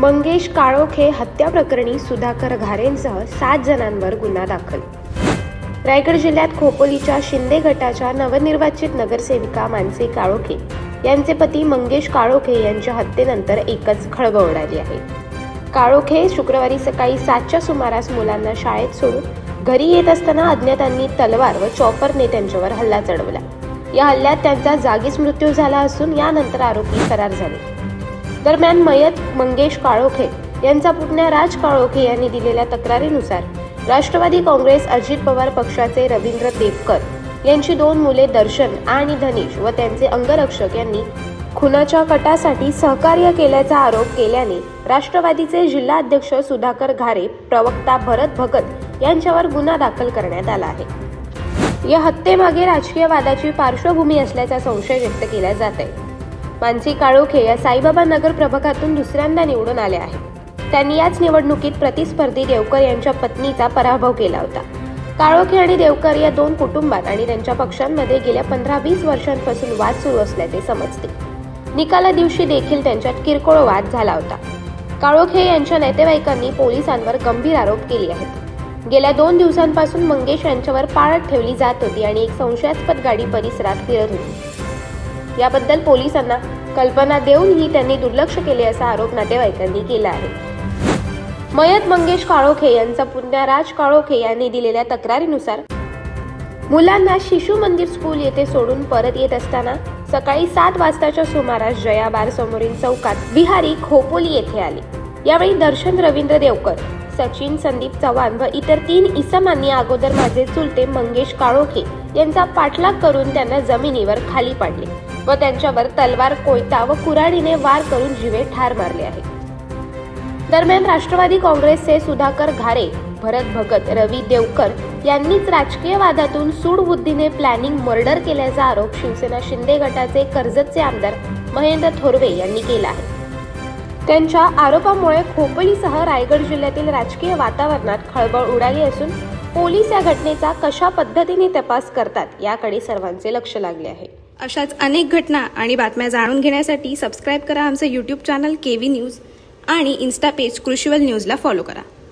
मंगेश काळोखे हत्या प्रकरणी सुधाकर घारेंसह सात जणांवर गुन्हा दाखल. रायगड जिल्ह्यात खोपोलीच्या शिंदे गटाच्या नवनिर्वाचित नगरसेविका मानसी काळोखे यांचे पती मंगेश काळोखे यांच्या हत्येनंतर एकच खळबळ उडाली आहे. काळोखे शुक्रवारी सकाळी सातच्या सुमारास मुलांना शाळेत सोडून घरी येत असताना अज्ञातांनी तलवार व चॉपरने त्यांच्यावर हल्ला चढवला. या हल्ल्यात त्यांचा जागीच मृत्यू झाला असून यानंतर आरोपी फरार झाले. दरम्यान मयत मंगेश काळोखे यांचा पुतण्या राज काळोखे यांनी दिलेल्या तक्रारीनुसार राष्ट्रवादी काँग्रेस अजित पवार पक्षाचे रवींद्र देवकर यांची दोन मुले दर्शन आणि धनेश व त्यांचे अंगरक्षक यांनी खुनाच्या कटासाठी सहकार्य केल्याचा आरोप केल्याने राष्ट्रवादीचे जिल्हाध्यक्ष सुधाकर घारे प्रवक्ता भरत भगत यांच्यावर गुन्हा दाखल करण्यात आला आहे. या हत्येमागे राजकीय वादाची पार्श्वभूमी असल्याचा संशय व्यक्त केला जात आहे. मानसी काळोखे या साईबाबा नगर प्रभागातून दुसऱ्यांदा निवडून आल्या आहेत. त्यांनी याच निवडणुकीत प्रतिस्पर्धी देवकर यांच्या पत्नीचा पराभव केला होता. काळोखे आणि देवकर या दोन कुटुंबात आणि त्यांच्या पक्षांमध्ये गेल्या पंधरा वीस वर्षांपासून वाद सुरू असल्याचे समजते. निकाला दिवशी देखील त्यांच्यात किरकोळ वाद झाला होता. काळोखे यांच्या नातेवाईकांनी पोलिसांवर गंभीर आरोप केले आहेत. गेल्या दोन दिवसांपासून मंगेश यांच्यावर पाळत ठेवली जात होती आणि एक संशयास्पद गाडी परिसरात फिरत होती याबद्दल पोलिसांना कल्पना देऊनही त्यांनी दुर्लक्ष केले असा आरोप नातेवाईकांनी केला आहे. मयत मंगेश काळोखे यांचा पुण्या राज काळोखे यांनी दिलेल्या तक्रारीनुसार मुलांना शिशु मंदिर स्कूल येथे सोडून परत येत असताना सकाळी सात वाजताच्या सुमारास जया बार समोरील चौकात विहारी खोपोली येथे आले. यावेळी दर्शन रवींद्र देवकर सचिन संदीप चव्हाण व इतर तीन इसमांनी अगोदर माझे चुलते मंगेश काळोखे यांचा पाठलाग करून त्यांना जमिनीवर खाली पाडले. व त्यांच्यावर तलवार कोयता व कुऱ्हाडीने वार करून जीवे ठार मारले आहे दरम्यान राष्ट्रवादी काँग्रेसचे सुधाकर घारे भरत भगत रवी देवकर यांनीच राजकीय वादातून सूडबुद्धीने प्लॅनिंग मर्डर केल्याचा आरोप शिवसेना शिंदे गटाचे कर्जतचे आमदार महेंद्र थोरवे यांनी केला आहे. त्यांच्या आरोपामुळे खोपोलीसह रायगड जिल्ह्यातील राजकीय वातावरणात खळबळ उडाली असून पोलीस या घटनेचा कशा पद्धतीने तपास करतात याकडे सर्वांचे लक्ष लागले आहे. अशाच अनेक घटना आणि बातम्या जाणून घेण्यासाठी सबस्क्राईब करा आमचं YouTube channel K V news आणि इन्स्टा पेज कृषीवल न्यूजला फॉलो करा.